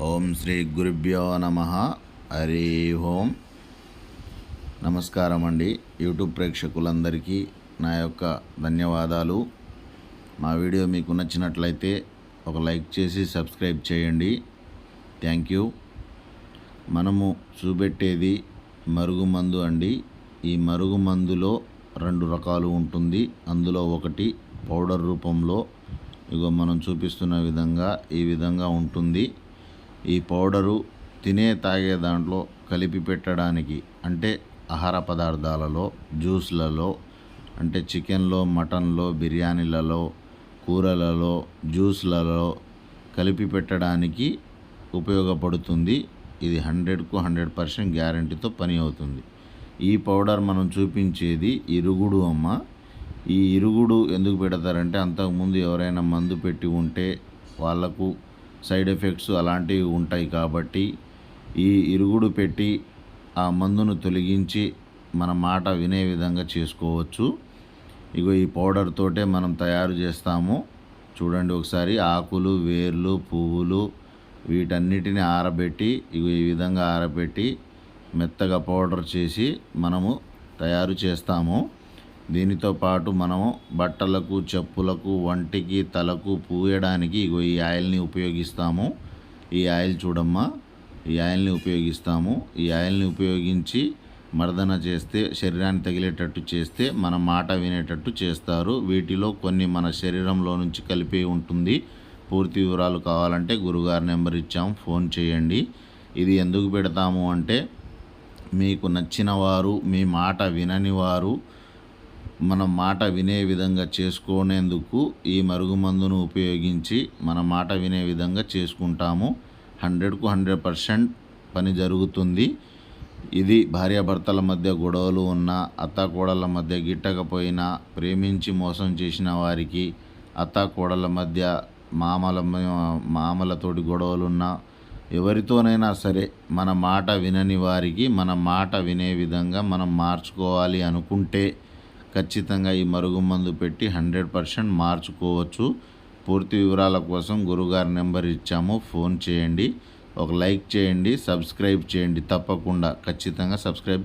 ఓం శ్రీ గురుభ్యో నమ. హరి ఓం. నమస్కారం అండి. యూట్యూబ్ ప్రేక్షకులందరికీ నా యొక్క ధన్యవాదాలు. మా వీడియో మీకు నచ్చినట్లయితే ఒక లైక్ చేసి సబ్స్క్రైబ్ చేయండి. Thank you. మనము చూపెట్టేది మరుగుమందు అండి. ఈ మరుగుమందులో రెండు రకాలు ఉంటుంది. అందులో ఒకటి పౌడర్ రూపంలో. ఇగో మనం చూపిస్తున్న విధంగా ఈ విధంగా ఉంటుంది. ఈ పౌడరు తినే తాగే దాంట్లో కలిపి పెట్టడానికి అంటే ఆహార పదార్థాలలో జ్యూస్లలో అంటే చికెన్లో మటన్లో బిర్యానీలలో కూరలలో జ్యూస్లలో కలిపి పెట్టడానికి ఉపయోగపడుతుంది. ఇది హండ్రెడ్కు హండ్రెడ్ పర్సెంట్ గ్యారంటీతో పని అవుతుంది. ఈ పౌడర్ మనం చూపించేది ఇరుగుడు అమ్మ. ఈ ఇరుగుడు ఎందుకు పెడతారంటే అంతకుముందు ఎవరైనా మందు పెట్టి ఉంటే వాళ్ళకు సైడ్ ఎఫెక్ట్స్ అలాంటివి ఉంటాయి కాబట్టి ఈ ఇరుగుడు పెట్టి ఆ మందును తొలగించి మన మాట వినే విధంగా చేసుకోవచ్చు. ఇగో ఈ పౌడర్ తోటే మనం తయారు చేస్తాము. చూడండి ఒకసారి ఆకులు వేర్లు పువ్వులు వీటన్నిటిని ఆరబెట్టి ఇగో ఈ విధంగా ఆరబెట్టి మెత్తగా పౌడర్ చేసి మనము తయారు చేస్తాము. దీనితో పాటు మనము బట్టలకు చెప్పులకు వంటికి తలకు పూయడానికి ఇగో ఈ ఆయిల్ని ఉపయోగిస్తాము. ఈ ఆయిల్ చూడమ్మా. ఈ ఆయిల్ని ఉపయోగిస్తాము. ఈ ఆయిల్ని ఉపయోగించి మర్దన చేస్తే శరీరాన్ని తగిలేటట్టు చేస్తే మన మాట వినేటట్టు చేస్తారు. వీటిలో కొన్ని మన శరీరంలో నుంచి కలిపి ఉంటుంది. పూర్తి వివరాలు కావాలంటే గురుగారి నెంబర్ ఇచ్చాము ఫోన్ చేయండి. ఇది ఎందుకు పెడతాము అంటే మీకు నచ్చిన వారు మీ మాట వినని వారు మన మాట వినే విధంగా చేసుకునేందుకు ఈ మరుగుమందును ఉపయోగించి మన మాట వినే విధంగా చేసుకుంటాము. హండ్రెడ్కు హండ్రెడ్ పర్సెంట్ పని జరుగుతుంది. ఇది భార్యాభర్తల మధ్య గొడవలు ఉన్న అత్తాకోడళ్ళ మధ్య గిట్టకపోయినా ప్రేమించి మోసం చేసిన వారికి అత్తాకోడళ్ళ మధ్య మామల మామలతోటి గొడవలున్నా ఎవరితోనైనా సరే మన మాట వినని వారికి మన మాట వినే విధంగా మనం మార్చుకోవాలి అనుకుంటే ఖచ్చితంగా ఈ మరుగుమందు పెట్టి హండ్రెడ్ పర్సెంట్ మార్చుకోవచ్చు. పూర్తి వివరాల కోసం గురుగారి నెంబర్ ఇచ్చాము. ఫోన్ చేయండి. ఒక లైక్ చేయండి. సబ్స్క్రైబ్ చేయండి. తప్పకుండా. ఖచ్చితంగా సబ్స్క్రైబ్